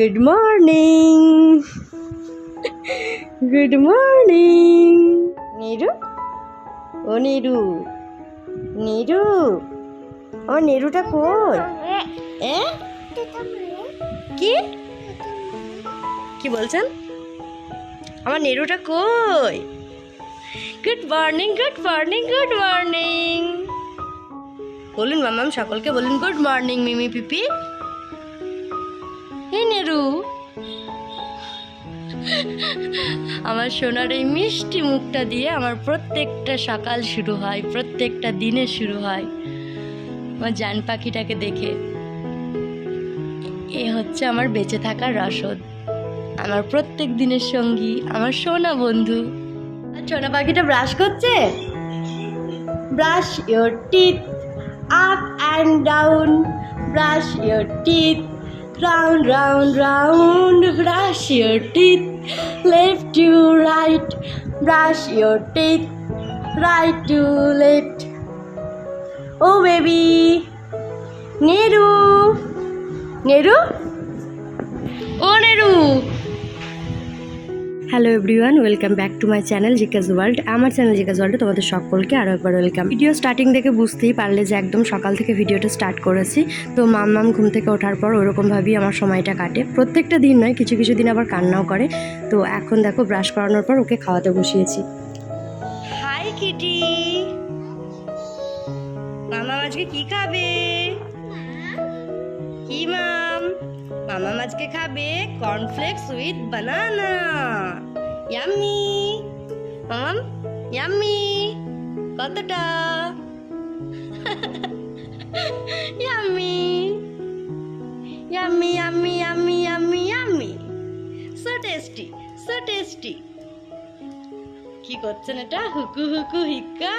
Good morning good morning Neru ও নিরু নিরু ও নিরুটা কই এ কি? কি বলছেন? আমার নেরুটা কই? Good morning good morning good morning বলুন মামাম সকলকে বলুন গুড মর্নিং মিমি পিপি। নেরু? আমার সোনার এই মিষ্টি মুখটা দিয়ে আমার প্রত্যেকটা সকাল শুরু হয়, প্রত্যেকটা দিনে শুরু হয়। আমার জান পাখিটাকে দেখে। এ হচ্ছে আমার বেঁচে থাকার রসদ। আমার প্রত্যেক দিনের সঙ্গী, আমার সোনা বন্ধু। আর সোনা পাখিটা ব্রাশ করছে? Brush your teeth up and down. Brush your teeth round round round brush your teeth left to right brush your teeth right to left oh baby Neru. Neru? Oh, Neru hello everyone welcome back to my channel Zikaz world আমার চ্যানেল জিকাজ ওয়ার্ল্ডে তোমাদের সকলকে আরও একবার welcome video starting থেকে বুঝতেই পারলে যে একদম সকাল থেকে ভিডিওটা স্টার্ট করেছি। তো মাম মাম ঘুম থেকে ওঠার পর ওরকমভাবেই আমার সময়টা কাটে। প্রত্যেকটা দিন নয়, কিছু কিছু দিন আবার কান্নাও করে। তো এখন দেখো ব্রাশ করানোর পর ওকে খাওয়াতে বসিয়েছি। হাই কিটি মামা, আজকে কি খাবে? মামা আজকে খাবে কর্নফ্লেক্স উইথ বানানা ইয়াম্মি মামাম ইয়াম্মি কতটা? Yummy yummy yummy yummy yummy yummy so tasty so tasty কি করছেন এটা? হুকু হুকু হিক্কা।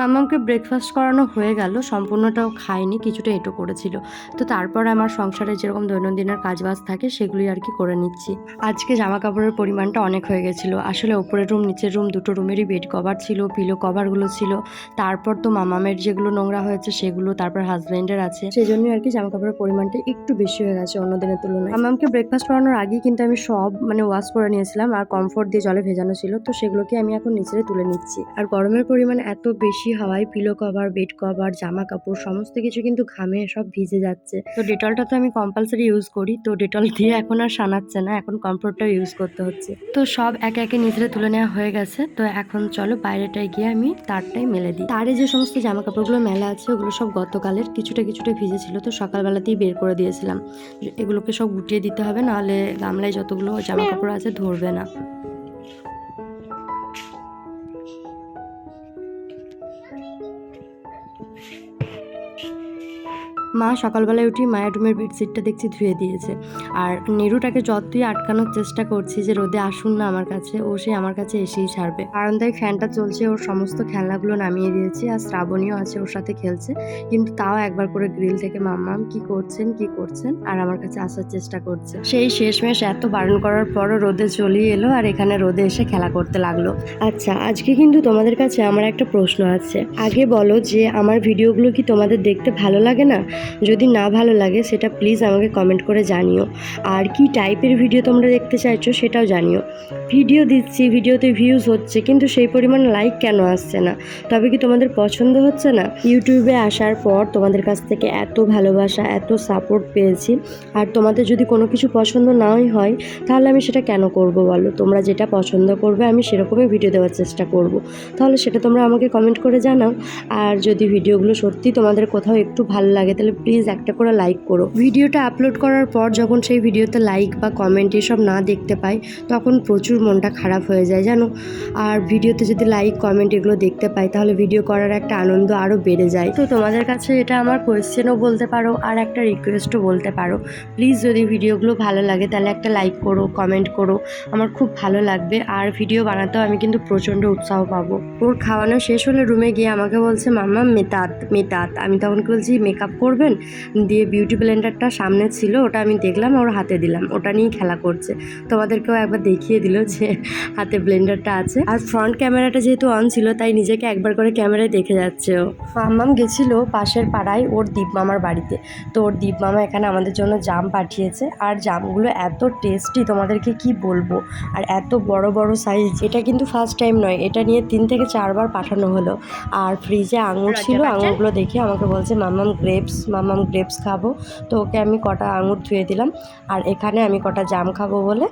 মামামকে ব্রেকফাস্ট করানো হয়ে গেল, সম্পূর্ণটাও খায়নি, কিছুটা এটো করেছিল। তো তারপর আমার সংসারে যেরকম দৈনন্দিনের কাজবাজ থাকে সেগুলি আর কি করে নিচ্ছি। আজকে জামা কাপড়ের পরিমাণটা অনেক হয়ে গেছিল। আসলে ওপরের রুম নিচের রুম দুটো রুমেরই বেড কভার ছিল পিলো কভারগুলো ছিল। তারপর তো মামামের যেগুলো নোংরা হয়েছে, সেগুলো তারপর হাজব্যান্ডের আছে। সেই জন্যই আর কি জামা কাপড়ের পরিমাণটা একটু বেশি হয়ে গেছে অন্য দিনের তুলনায়। মামামকে ব্রেকফাস্ট করানোর আগেই কিন্তু আমি সব মানে ওয়াশ করে নিয়েছিলাম, আর কমফোর্ট দিয়ে জলে ভেজানো ছিল। তো সেগুলোকে আমি এখন নিচে তুলে নিচ্ছি। আর গরমের পরিমাণ এত বেশি হাওয়ায় পিলো কভার বেড কভার জামা কাপড় সমস্ত কিছু কিন্তু ঘামে সব ভিজে যাচ্ছে। তো ডেটলটা তো আমি কম্পালসারি ইউজ করি তো ডেটল দিয়ে এখন আর সানাচ্ছে না এখন কমফোর্টটাও ইউজ করতে হচ্ছে। তো সব একে একে নিচে তুলে নেওয়া হয়ে গেছে তো এখন চলো বাইরেটায় গিয়ে আমি তারটাই মেলে দিই। তারে যে সমস্ত জামা কাপড়গুলো মেলা আছে ওগুলো সব গতকালের কিছুটা কিছুটা ভিজে ছিল তো সকালবেলাতেই বের করে দিয়েছিলাম। এগুলোকে সব গুটিয়ে দিতে হবে নাহলে গামলায় যতগুলো জামা কাপড় আছে ধরবে না। মা সকালবেলায় উঠি মায়ের রুমের বেডশিটটা দেখছি ধুয়ে দিয়েছে। আর নেরুটাকে যতই আটকানোর চেষ্টা করছি যে রোদে আসুন না আমার কাছে, ও সে আমার কাছে এসেই ছাড়বে। কারণ তাই ফ্যানটা চলছে, ওর সমস্ত খেলনাগুলো নামিয়ে দিয়েছি আর শ্রাবণীও আছে ওর সাথে খেলছে। কিন্তু তাও একবার করে গ্রিল থেকে মাম্মাম কি করছেন কি করছেন? আর আমার কাছে আসার চেষ্টা করছে। সেই শেষমেশ এত বারণ করার পরও রোদে চলেই এলো আর এখানে রোদে এসে খেলা করতে লাগল। আচ্ছা আজকে কিন্তু তোমাদের কাছে আমার একটা প্রশ্ন আছে। আগে বলো যে, আমার ভিডিওগুলো কি তোমাদের দেখতে ভালো লাগে না? যদি না ভালো লাগে, সেটা প্লিজ আমাকে কমেন্ট করে জানিও। আর কি টাইপের ভিডিও তোমরা দেখতে চাইছো, সেটাও জানিও। ভিডিও দিচ্ছি ভিডিওতে ভিউজ হচ্ছে, কিন্তু সেই পরিমাণ লাইক কেন আসছে না? তবে কি তোমাদের পছন্দ হচ্ছে না? ইউটিউবে আসার পর তোমাদের কাছ থেকে এত ভালোবাসা, এত সাপোর্ট পেয়েছি। আর তোমাদের যদি কোনো কিছু পছন্দ নাই হয়, তাহলে আমি সেটা কেন করব বলো? তোমরা যেটা পছন্দ করবে, আমি সেরকমই ভিডিও দেওয়ার চেষ্টা করব। তাহলে সেটা তোমরা আমাকে কমেন্ট করে জানাও। আর যদি ভিডিওগুলো সত্যি তোমাদের কোথাও একটু ভালো লাগে, তাহলে তাহলে প্লিজ একটা করে লাইক করো। ভিডিওটা আপলোড করার পর যখন সেই ভিডিওতে লাইক বা কমেন্ট এসব না দেখতে পাই, তখন প্রচুর মনটা খারাপ হয়ে যায়, জানো? আর ভিডিওতে যদি লাইক কমেন্ট এগুলো দেখতে পাই, তাহলে ভিডিও করার একটা আনন্দ আরও বেড়ে যায়। তো তোমাদের কাছে এটা আমার কোয়েশ্চেনও বলতে পারো, আর একটা রিকোয়েস্টও বলতে পারো। প্লিজ যদি ভিডিওগুলো ভালো লাগে, তাহলে একটা লাইক করো কমেন্ট করো। আমার খুব ভালো লাগবে, আর ভিডিও বানাতেও আমি কিন্তু প্রচণ্ড উৎসাহ পাবো। ওর খাওয়ানো শেষ হলে রুমে গিয়ে আমাকে বলছে, মাম্মা, মেতাত মেতাত। আমি তখন বলছি মেকআপ করবেন দিয়ে বিউটি ব্লেন্ডারটা সামনে ছিল ওটা আমি দেখলাম ওর হাতে দিলাম। ওটা নিয়েই খেলা করছে। তোমাদেরকেও একবার দেখিয়ে দিল যে হাতে ব্লেন্ডারটা আছে। আর ফ্রন্ট ক্যামেরাটা যেহেতু অন ছিল তাই নিজেকে একবার করে ক্যামেরায় দেখে যাচ্ছে ও। মাম্মাম গেছিল পাশের পাড়ায় ওর দীপ মামার বাড়িতে। তো ওর দীপ মামা এখানে আমাদের জন্য জাম পাঠিয়েছে। আর জামগুলো এত টেস্টি তোমাদেরকে কি বলব? আর এত বড় বড় সাইজ এটা কিন্তু ফার্স্ট টাইম নয়। এটা নিয়ে তিন থেকে চারবার পাঠানো হলো। আর ফ্রিজে আঙুর ছিল আঙুরগুলো দেখে আমাকে বলছে মাম্মাম গ্রেপস মাম্মাম গ্রেপস খাব। তো ওকে আমি কটা আঙুর ধুয়ে দিলাম। আর এখানে আমি কটা জাম খাব বলে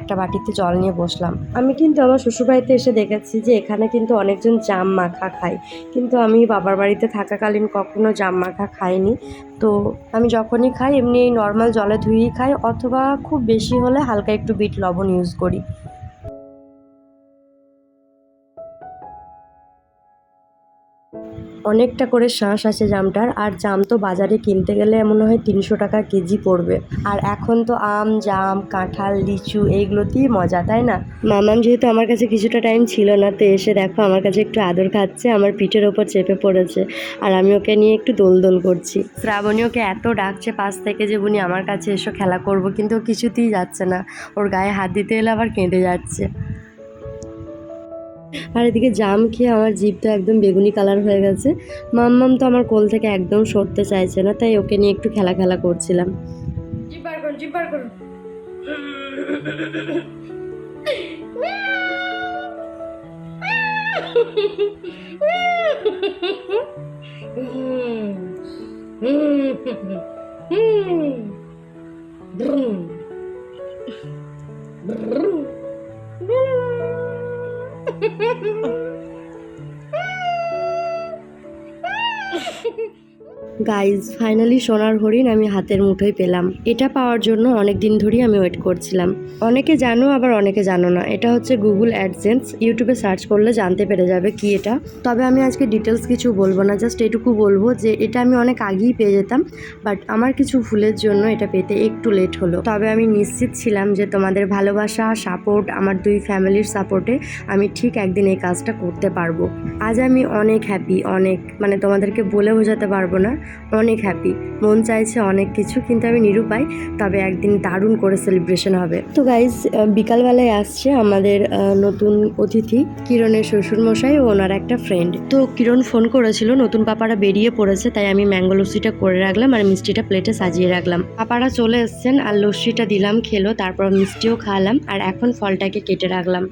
একটা বাটিতে জল নিয়ে বসলাম। আমি কিন্তু আমার শ্বশুরবাড়িতে এসে দেখেছি যে এখানে কিন্তু অনেকজন জাম মাখা খায়। কিন্তু আমি বাবার বাড়িতে থাকাকালীন কখনো জাম মাখা খাইনি। তো আমি যখনই খাই, এমনি নর্মাল জলে ধুয়েই খাই, অথবা খুব বেশি হলে হালকা একটু বিট লবণ ইউজ করি। অনেকটা করে শাঁস আছে জামটার আর জাম তো বাজারে কিনতে গেলে মনে হয় তিনশো টাকা কেজি পড়বে। আর এখন তো আম জাম কাঁঠাল লিচু এইগুলোতেই মজা তাই না? মামাম যেহেতু আমার কাছে কিছুটা টাইম ছিল না তো এসে দেখো আমার কাছে একটু আদর খাচ্ছে আমার পিঠের ওপর চেপে পড়েছে আর আমি ওকে নিয়ে একটু দোল দোল করছি। শ্রাবণী ওকে এত ডাকছে পাশ থেকে যে বুনি আমার কাছে এসো খেলা করব। কিন্তু ও কিছুতেই যাচ্ছে না। ওর গায়ে হাত দিতে এলে আবার কেঁদে যাচ্ছে। আর এদিকে জাম খেয়ে আমার জিভটা একদম বেগুনি কালার হয়ে গেছে। মাম্মাম তো আমার কোল থেকে একদম সরতে চাইছে না তাই ওকে নিয়ে একটু খেলা খেলা করছিলাম। Ah! গাইজ ফাইনালি সোনার হরিণ আমি হাতের মুঠোয় পেলাম। এটা পাওয়ার জন্য অনেক দিন ধরেই আমি ওয়েট করছিলাম। অনেকে জানো, আবার অনেকে জানো না। এটা হচ্ছে গুগল অ্যাডসেন্স ইউটিউবে সার্চ করলে জানতে পেরে যাবে কি এটা। তবে আমি আজকে ডিটেলস কিছু বলব না জাস্ট এটুকু বলব যে এটা আমি অনেক আগেই পেয়ে যেতাম বাট আমার কিছু ভুলের জন্য এটা পেতে একটু লেট হলো। তবে আমি নিশ্চিত ছিলাম যে তোমাদের ভালোবাসা সাপোর্ট আমার দুই ফ্যামিলির সাপোর্টে আমি ঠিক একদিন এই কাজটা করতে পারব। আজ আমি অনেক হ্যাপি অনেক মানে তোমাদেরকে বলে বোঝাতে পারব না অনেক হ্যাপি মন চাইছে অনেক কিছু, কিন্তু আমি নিরুপায়, তবে একদিন দারুণ করে সেলিব্রেশন হবে। তো গাইজ বিকালবেলায় আসছে আমাদের নতুন অতিথি, কিরণের শ্বশুর মশাই ও ওনার একটা ফ্রেন্ড তো কিরণ ফোন করেছিল, নতুন পাপারা বেরিয়ে পড়েছে, তাই আমি ম্যাঙ্গো লস্যিটা করে রাখলাম আর মিষ্টিটা প্লেটে সাজিয়ে রাখলাম। পাপারা চলে এসছেন, আর লস্যিটা দিলাম, খেলো, তারপর মিষ্টিও খাওয়ালাম, আর এখন ফলটাকে কেটে রাখলাম।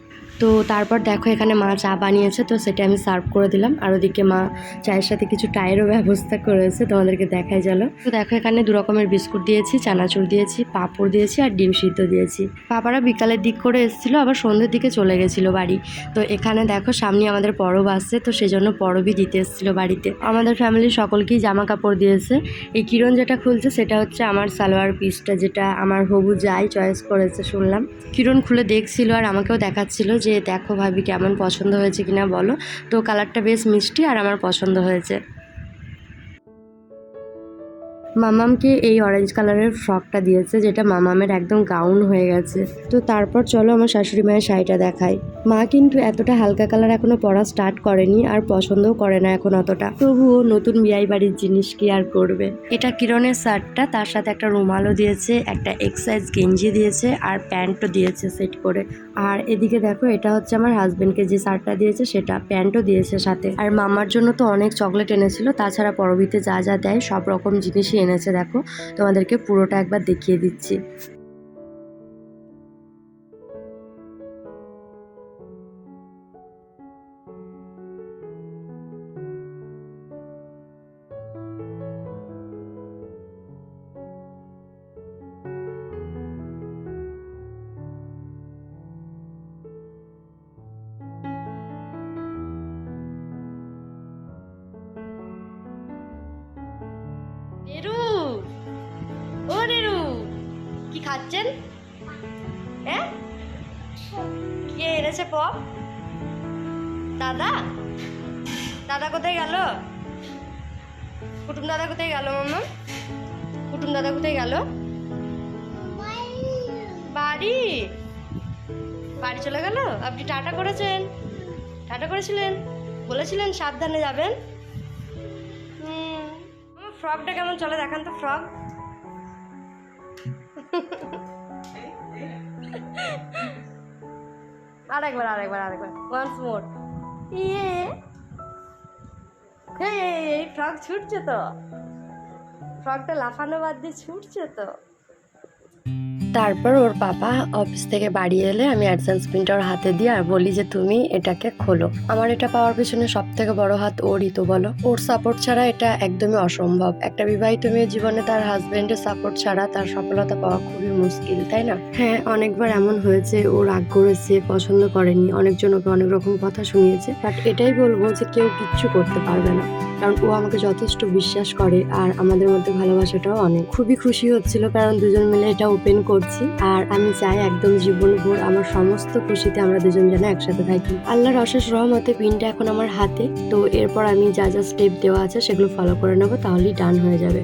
তো তারপর দেখো এখানে মা চা বানিয়েছে, তো সেটা আমি সার্ভ করে দিলাম। আর ওদিকে মা চায়ের সাথে কিছু টায়েরও ব্যবস্থা করেছে তোমাদেরকে দেখাই চলো। তো দেখো এখানে দু রকমের বিস্কুট দিয়েছি, চানাচুর দিয়েছি, পাঁপড় দিয়েছি আর ডিম সিদ্ধ দিয়েছি। পাপারা বিকালের দিক করে এসেছিল, আবার সন্ধ্যের দিকে চলে গেছিল বাড়ি। তো এখানে দেখো সামনে আমাদের পরব আসছে তো সেজন্য পরবই দিতে এসেছিল বাড়িতে। আমাদের ফ্যামিলির সকলকেই জামা কাপড় দিয়েছে। এই কিরণ যেটা খুলছে, সেটা হচ্ছে আমার সালোয়ার পিসটা যেটা আমার হবু যাই চয়েস করেছে, শুনলাম। কিরণ খুলে দেখছিল আর আমাকেও দেখাচ্ছিল যে দেখো ভাবি কেমন পছন্দ হয়েছে কিনা বলো। তো কালারটা বেশ মিষ্টি আর আমার পছন্দ হয়েছে। মামামকে এই অরেঞ্জ কালারের ফ্রকটা দিয়েছে, যেটা মামামের একদম গাউন হয়ে গেছে। তো তারপর চলো আমার শাশুড়ি মায়ের শাড়িটা দেখাই। মা কিন্তু এতটা হালকা কালার এখনও পরা স্টার্ট করেনি আর পছন্দও করে না এখন অতটা। তবুও নতুন বিয়াই বাড়ির জিনিস কি আর করবে? এটা কিরণের শার্টটা, তার সাথে একটা রুমালও দিয়েছে, একটা এক্সাইজ গেঞ্জি দিয়েছে আর প্যান্টও দিয়েছে সেট করে। আর এদিকে দেখো, এটা হচ্ছে আমার হাজবেন্ডকে যে শার্টটা দিয়েছে, সেটা প্যান্টও দিয়েছে সাথে। আর মামার জন্য তো অনেক চকলেট এনেছিল, তাছাড়া পরবীতে যা যা দেয় সব রকম জিনিসই এনেছে, দেখো। তোমাদেরকে পুরোটা একবার দেখিয়ে দিচ্ছি। খাচ্ছেন? হ্যাঁ কে এনেছে পপ? দাদা? দাদা কোথায় গেল? কুটুম দাদা কোথায় গেল মামা কুটুম দাদা কোথায় গেল? বাড়ি? বাড়ি চলে গেল? আপনি টাটা করেছেন? টাটা করেছিলেন? বলেছিলেন সাবধানে যাবেন? ফ্রকটা কেমন চলে? দেখান তো ফ্রক। আরেকবার আরেকবার আরেকবার। ওয়ান্স মোর ইয়ে। এই ফ্রক ছুটছে তো। ফ্রকটা লাফানো বাদ দিয়ে ছুটছে তো। তারপর ওর পাপা অফিস থেকে বাড়ি এলে আমি অ্যাডসেন্স প্রিন্টটা ওর হাতে দিয়ে আর বলি যে, তুমি এটাকে খোলো। আমার এটা পাওয়ার পিছনে সব থেকে বড় হাত ওরই তো, বলো? ওর সাপোর্ট ছাড়া এটা একদমই অসম্ভব। একটা বিবাহিত মেয়ের জীবনে তার হাজবেন্ডের সাপোর্ট ছাড়া তার সফলতা পাওয়া খুবই মুশকিল, তাই না? হ্যাঁ অনেকবার এমন হয়েছে ও রাগ করেছে, পছন্দ করেনি, অনেকজন ওকে অনেক রকম কথা শুনিয়েছে বাট এটাই বলব যে, কেউ কিচ্ছু করতে পারবে না। কারণ ও আমাকে যথেষ্ট বিশ্বাস করে আর আমাদের মধ্যে ভালোবাসাটাও অনেক। খুবই খুশি হচ্ছিল কারণ দুজন মিলে এটা ওপেন করছি আর আমি চাই একদম জীবনভর আমার সমস্ত খুশিতে আমরা দুজন যেন একসাথে থাকি। আল্লাহর অশেষ রহমতে পিনটা এখন আমার হাতে, তো এরপর আমি যা যা স্টেপ দেওয়া আছে সেগুলো ফলো করে নেব, তাহলেই ডান হয়ে যাবে।